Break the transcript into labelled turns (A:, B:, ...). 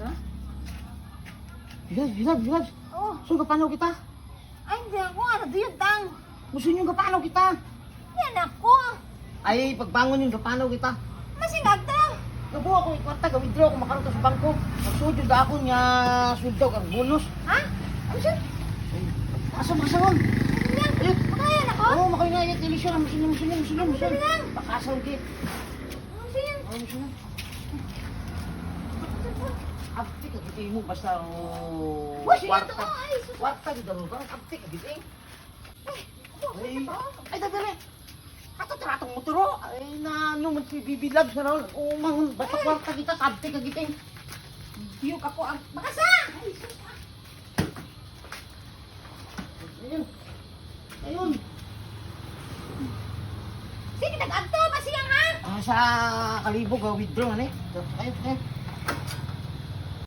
A: Ha? Bilad, bilad.
B: Oh,
A: So, kapanaw kita?
B: ay hindi ako. Ano diyod tang?
A: Gusto nyo kapanaw kita?
B: Yan ako.
A: Ay, pagbangon yung kapanaw kita.
B: Masingag to.
A: Nabuha ko ikwarta, gawidro ako makaroon ka sa bangko. Magsudyo da ako niya suldaw kang bonus.
B: Ha? Ano siya?
A: Asa makasawan?
B: Yan.
A: Ayun.
B: Makayan ako?
A: Oo, makay na yat ilisyon. Musin, musin, musin.
B: Dali lang.
A: Bakasaw kit.
B: Ano siya?
A: Oo, musin. Ka kita mo basta o
B: sus.
A: Kwarta kita mo ba? Apti ka kita eh. Ay, ay, dali. Ato tratong mo turo. Ay, na, ano, magbibilab sa ron. O, mang, basta kwarta kita, apti ka kita eh.
B: Diyog ako ang makasa. Ay.
A: Ayun. Ayun.
B: Sige, nag-agto. Masiyang ha?
A: Ah, sa kalibog, ah, withdraw, ano eh. Ayun, ayun.